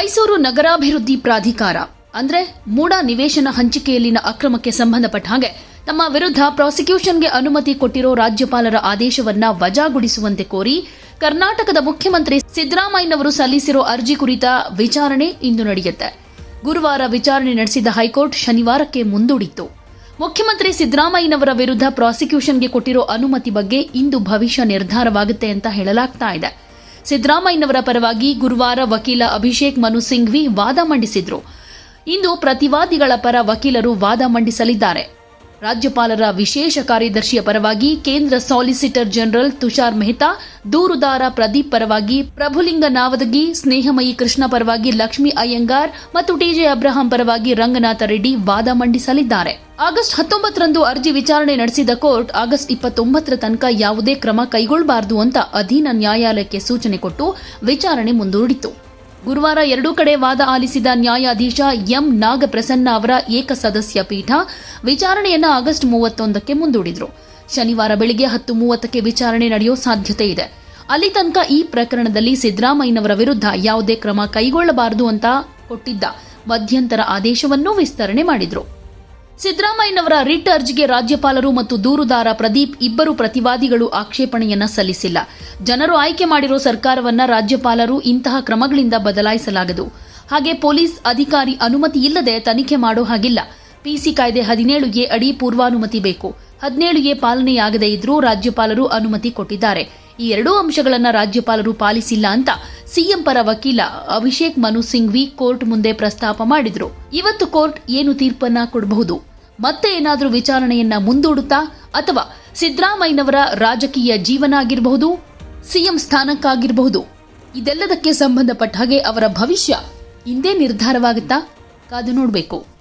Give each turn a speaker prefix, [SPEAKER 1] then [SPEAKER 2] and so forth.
[SPEAKER 1] ಮೈಸೂರು ನಗರಾಭಿವೃದ್ಧಿ ಪ್ರಾಧಿಕಾರ, ಅಂದ್ರೆ ಮೂಡ ನಿವೇಶನ ಹಂಚಿಕೆಯಲ್ಲಿನ ಅಕ್ರಮಕ್ಕೆ ಸಂಬಂಧಪಟ್ಟ ಹಾಗೆ, ತಮ್ಮ ವಿರುದ್ಧ ಪ್ರಾಸಿಕ್ಯೂಷನ್ಗೆ ಅನುಮತಿ ಕೊಟ್ಟಿರೋ ರಾಜ್ಯಪಾಲರ ಆದೇಶವನ್ನ ವಜಾಗೊಳಿಸುವಂತೆ ಕೋರಿ ಕರ್ನಾಟಕದ ಮುಖ್ಯಮಂತ್ರಿ ಸಿದ್ದರಾಮಯ್ಯನವರು ಸಲ್ಲಿಸಿರೋ ಅರ್ಜಿ ಕುರಿತ ವಿಚಾರಣೆ ಇಂದು ನಡೆಯುತ್ತೆ. ಗುರುವಾರ ವಿಚಾರಣೆ ನಡೆಸಿದ ಹೈಕೋರ್ಟ್ ಶನಿವಾರಕ್ಕೆ ಮುಂದೂಡಿತ್ತು. ಮುಖ್ಯಮಂತ್ರಿ ಸಿದ್ದರಾಮಯ್ಯನವರ ವಿರುದ್ಧ ಪ್ರಾಸಿಕ್ಯೂಷನ್ಗೆ ಕೊಟ್ಟಿರೋ ಅನುಮತಿ ಬಗ್ಗೆ ಇಂದು ಭವಿಷ್ಯ ನಿರ್ಧಾರವಾಗುತ್ತೆ ಅಂತ ಹೇಳಲಾಗ್ತಾ ಇದೆ. ಸಿದ್ದರಾಮಯ್ಯನವರ ಪರವಾಗಿ ಗುರುವಾರ ವಕೀಲ ಅಭಿಷೇಕ್ ಮನು ಸಿಂಘ್ವಿ ವಾದ ಮಂಡಿಸಿದ್ರು. ಇಂದು ಪ್ರತಿವಾದಿಗಳ ಪರ ವಕೀಲರು ವಾದ ಮಂಡಿಸಲಿದ್ದಾರೆ. ರಾಜ್ಯಪಾಲರ ವಿಶೇಷ ಕಾರ್ಯದರ್ಶಿಯ ಪರವಾಗಿ ಕೇಂದ್ರ ಸಾಲಿಸಿಟರ್ ಜನರಲ್ ತುಷಾರ್ ಮೆಹ್ತಾ, ದೂರುದಾರ ಪ್ರದೀಪ್ ಪರವಾಗಿ ಪ್ರಭುಲಿಂಗ ನಾವದಗಿ, ಸ್ನೇಹಮಯಿ ಕೃಷ್ಣ ಪರವಾಗಿ ಲಕ್ಷ್ಮೀ ಅಯ್ಯಂಗಾರ್ ಮತ್ತು ಟಿಜೆ ಅಬ್ರಹಾಂ ಪರವಾಗಿ ರಂಗನಾಥ ರೆಡ್ಡಿ ವಾದ ಮಂಡಿಸಲಿದ್ದಾರೆ. ಆಗಸ್ಟ್ ಹತ್ತೊಂಬತ್ತರಂದು ಅರ್ಜಿ ವಿಚಾರಣೆ ನಡೆಸಿದ ಕೋರ್ಟ್ ಆಗಸ್ಟ್ ಇಪ್ಪತ್ತೊಂಬತ್ತರ ತನಕ ಯಾವುದೇ ಕ್ರಮ ಕೈಗೊಳ್ಳಬಾರದು ಅಂತ ಅಧೀನ ನ್ಯಾಯಾಲಯಕ್ಕೆ ಸೂಚನೆ ಕೊಟ್ಟು ವಿಚಾರಣೆ ಮುಂದೂಡಿತು. ಗುರುವಾರ ಎರಡೂ ಕಡೆ ವಾದ ಆಲಿಸಿದ ನ್ಯಾಯಾಧೀಶ ಎಂ ನಾಗಪ್ರಸನ್ನ ಅವರ ಏಕಸದಸ್ಯ ಪೀಠ ವಿಚಾರಣೆಯನ್ನ ಆಗಸ್ಟ್ ಮೂವತ್ತೊಂದಕ್ಕೆ ಮುಂದೂಡಿದ್ರು. ಶನಿವಾರ ಬೆಳಿಗ್ಗೆ ಹತ್ತು ಮೂವತ್ತಕ್ಕೆ ವಿಚಾರಣೆ ನಡೆಯೋ ಸಾಧ್ಯತೆ ಇದೆ. ಅಲ್ಲಿ ತನಕ ಈ ಪ್ರಕರಣದಲ್ಲಿ ಸಿದ್ದರಾಮಯ್ಯನವರ ವಿರುದ್ಧ ಯಾವುದೇ ಕ್ರಮ ಕೈಗೊಳ್ಳಬಾರದು ಅಂತ ಕೊಟ್ಟಿದ್ದ ಮಧ್ಯಂತರ ಆದೇಶವನ್ನೂ ವಿಸ್ತರಣೆ ಮಾಡಿದ್ರು. ಸಿದ್ದರಾಮಯ್ಯನವರ ರಿಟ್ ಅರ್ಜಿಗೆ ರಾಜ್ಯಪಾಲರು ಮತ್ತು ದೂರುದಾರ ಪ್ರದೀಪ್ ಇಬ್ಬರು ಪ್ರತಿವಾದಿಗಳು ಆಕ್ಷೇಪಣೆಯನ್ನ ಸಲ್ಲಿಸಿಲ್ಲ. ಜನರು ಆಯ್ಕೆ ಮಾಡಿರೋ ಸರ್ಕಾರವನ್ನ ರಾಜ್ಯಪಾಲರು ಇಂತಹ ಕ್ರಮಗಳಿಂದ ಬದಲಾಯಿಸಲಾಗದು. ಹಾಗೆ ಪೊಲೀಸ್ ಅಧಿಕಾರಿ ಅನುಮತಿ ಇಲ್ಲದೆ ತನಿಖೆ ಮಾಡೋ ಹಾಗಿಲ್ಲ. ಪಿಸಿ ಕಾಯ್ದೆ ಹದಿನೇಳು ಎ ಅಡಿ ಪೂರ್ವಾನುಮತಿ ಬೇಕು. ಹದಿನೇಳು ಎ ಪಾಲನೆಯಾಗದೇ ಇದ್ರೂ ರಾಜ್ಯಪಾಲರು ಅನುಮತಿ ಕೊಟ್ಟಿದ್ದಾರೆ. ಈ ಎರಡೂ ಅಂಶಗಳನ್ನ ರಾಜ್ಯಪಾಲರು ಪಾಲಿಸಿಲ್ಲ ಅಂತ ಸಿಎಂ ಪರ ವಕೀಲ ಅಭಿಷೇಕ್ ಮನು ಸಿಂಘ್ವಿ ಕೋರ್ಟ್ ಮುಂದೆ ಪ್ರಸ್ತಾಪ ಮಾಡಿದ್ರು. ಇವತ್ತು ಕೋರ್ಟ್ ಏನು ತೀರ್ಪನ್ನ ಕೊಡಬಹುದು? ಮತ್ತೆ ಏನಾದರೂ ವಿಚಾರಣೆಯನ್ನ ಮುಂದೂಡುತ್ತಾ ಅಥವಾ ಸಿದ್ದರಾಮಯ್ಯನವರ ರಾಜಕೀಯ ಜೀವನ ಆಗಿರಬಹುದು ಸಿಎಂ ಸ್ಥಾನಕ್ಕಾಗಿರಬಹುದು? ಇದೆಲ್ಲದಕ್ಕೆ ಸಂಬಂಧಪಟ್ಟ ಹಾಗೆ ಅವರ ಭವಿಷ್ಯ ಇಂದೇ ನಿರ್ಧಾರವಾಗುತ್ತಾ? ಕಾದು ನೋಡಬೇಕು.